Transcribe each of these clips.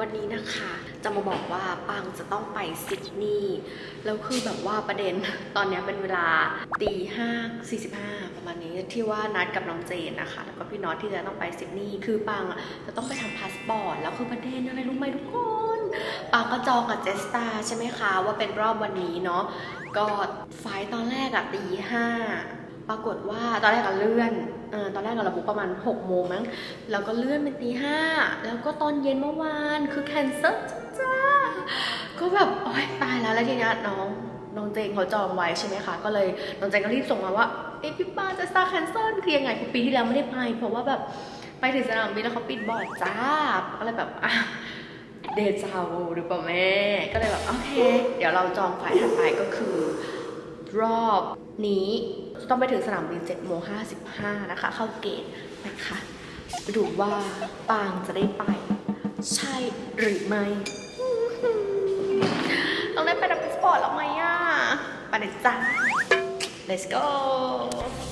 วันนี้นะคะจะมาบอกว่าปังจะต้องไปซิดนีย์แล้วคือแบบว่าประเด็นตอนนี้เป็นเวลาตีห้าสี่สิบห้าประมาณนี้ที่ว่านัดกับน้องเจนนะคะ แล้วก็พี่น็อตที่จะต้องไปซิดนีย์คือปังจะต้องไปทำพาสปอร์ตแล้วคือประเด็นอะไรรู้ไหมทุกคนปังก็จองกับเจสตาใช่ไหมคะว่าเป็นรอบวันนี้เนาะก็ไฟล์ตอนแรกอะตีห้า ปรากฏว่าตอนแรกก็เลื่อนเออตอนแรกเราบุกประมาณ6โมงมั้ง แล้วก็เลื่อนเป็นตีห้า แล้วก็ตอนเย็นเมื่อวานคือแคนเซิลจ้า ก็แบบโอ๊ยตายแล้วแล้วทีนี้น้องน้องเจงเขาจองไว้ใช่ไหมคะ ก็เลยน้องเจงก็รีบส่งมาว่าเอ๊ะพี่ป้าจะสตาแคนเซิลคือยังไงคือปีที่แล้วไม่ได้ไป เพราะว่าแบบไปถึงสนามบินแล้วเขาปิดบอร์ดจ้าก็เลยแบบอะเดจาวูหรือเปล่าแม่ ก็เลยแบบโอเค เดี๋ยวเราจองไฟล์ถัดไปก็คือรอบ นี้ต้องไปถึงสนามบิน7โมง55 นะคะ เข้าเกตนะคะไปดูว่าปางจะได้ไป ใช่หรือไม่ต้องได้ไปดับสปอร์ตแล้วไหมอะไปเลยจ้า let's go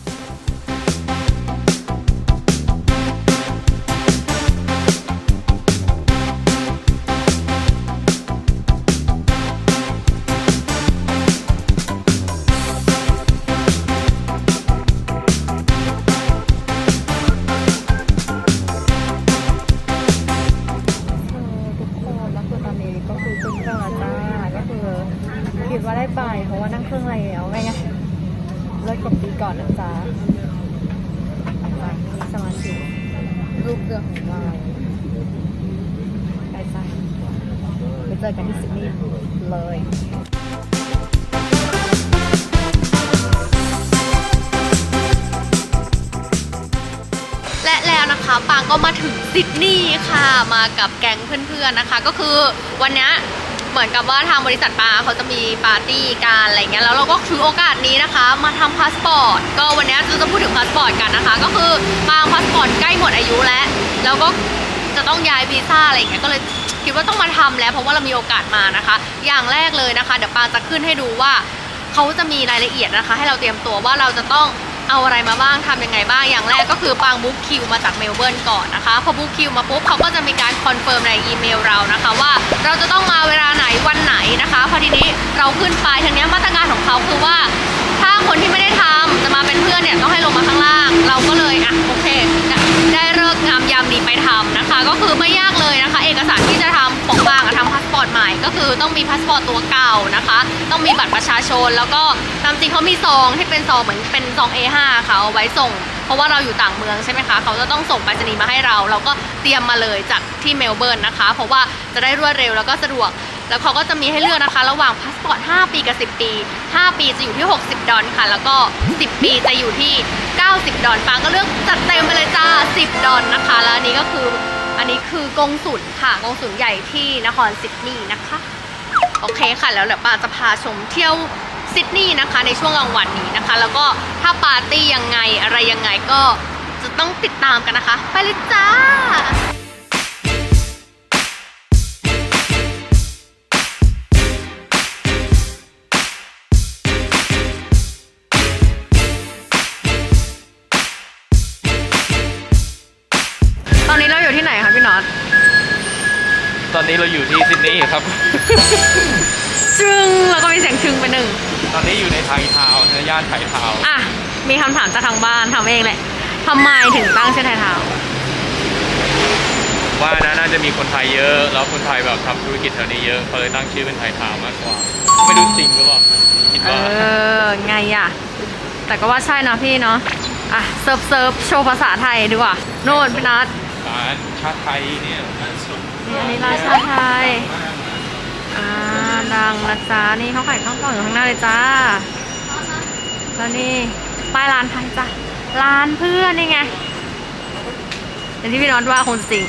ได้ไป เพราะว่านั่งเครื่องแล้วไงเลิกกับปีก่อนนะจ๊ะไปสมาชิรูปเรือของเราไปจ้ะไปเจอกันที่ซิดนีย์เลยและแล้วนะคะปางก็มาถึงซิดนีย์ค่ะ มากับแก๊งเพื่อนๆนะคะ ก็คือวันนี้ เหมือนกับว่าทางบริษัทปาเขาจะมีปาร์ตี้การอะไรเงี้ยแล้วเราก็ถือโอกาสนี้นะคะ มาทำพาสปอร์ตก็วันนี้เราจะพูดถึงพาสปอร์ตกันนะคะ ก็คือปางพาสปอร์ตใกล้หมดอายุแล้วแล้วก็จะต้องย้ายวีซ่าอะไรเงี้ยก็เลยคิดว่าต้องมาทำแล้ว เพราะว่าเรามีโอกาสมานะคะ อย่างแรกเลยนะคะเดี๋ยวปางจะขึ้นให้ดูว่าเขาจะมีรายละเอียดนะคะ ให้เราเตรียมตัวว่าเราจะต้องเอาอะไรมาบ้างทำยังไงบ้าง อย่างแรกก็คือปางบุ๊กคิวมาจากเมลเบิร์นก่อนนะคะ พอบุ๊กคิวมาปุ๊บเขาก็จะมีการคอนเฟิร์มในอีเมลเรานะ ม่ก็คือต้องมีพาสปอร์ตตัวเก่านะคะ ต้องมีบัตรประชาชน แล้วก็ตามจริงเขามีซองที่เป็นซองเหมือนเป็นซอง A5 ค่ะเอาไว้ส่ง เพราะว่าเราอยู่ต่างเมืองใช่ไหมคะเขาจะต้องส่งไปรษณีย์มาให้เรา เราก็เตรียมมาเลยจากที่เมลเบิร์นนะคะ เพราะว่าจะได้รวดเร็วแล้วก็สะดวกแล้วเขาก็จะมีให้เลือกนะคะ ระหว่างพาสปอร์ต 5 ปีกับ 10 ปี 5 ปีจะอยู่ที่ 60 ดอลค่ะ แล้วก็ 10 ปีจะอยู่ที่ 90 ดอลปางก็เลือกจัดเต็มไปเลยจ้า 10 ดอลนะคะ แล้วอันนี้ก็คือ อันนี้คือกงสุลค่ะกงสุลใหญ่ที่นครซิดนีย์นะคะ โอเคค่ะ แล้วเดี๋ยวปาจะพาชมเที่ยวซิดนีย์นะคะ ในช่วงกลางวันนี้นะคะ แล้วก็ถ้าปาร์ตี้ยังไงอะไรยังไงก็จะต้องติดตามกันนะคะ ไปเลยจ้า นคะพี่น็อตตอนนี้เราอยู่ที่ซิดนีย์ครับ จึงแล้วก็มีเสียงชึงไปหนึ่ง ตอนนี้อยู่ในไทยทาวน์ในย่านไทยทาวน์อะ มีคำถามจากทางบ้านทำเองแหละทำไมถึงตั้งชื่อไทยทาวน์ว่านะน่าจะมีคนไทยเยอะ แล้วคนไทยแบบทำธุรกิจแถวนี้เยอะเขาเลยตั้งชื่อเป็นไทยทาวน์มากกว่า ไม่รู้จริงหรือเปล่าคิดเอว่าอ ไงอะ แต่ก็ว่าใช่นะพี่เนาะ อะ เซิร์ฟเซิร์ฟโชว์ภาษาไทยดีกว่า โน่นพี่นัทร้านชาไทยเนี่ยนี่อันนี้ร้านชาไทย อ่า ดังนะจ๊ะนี่เขาขายข้าวกล่องอยู่ข้างหน้าเลยจ้า แล้วนี่ป้ายร้านไทยจ้ะ ร้านเพื่อนนี่ไงอย่างที่พี่น็อตว่าคงจริง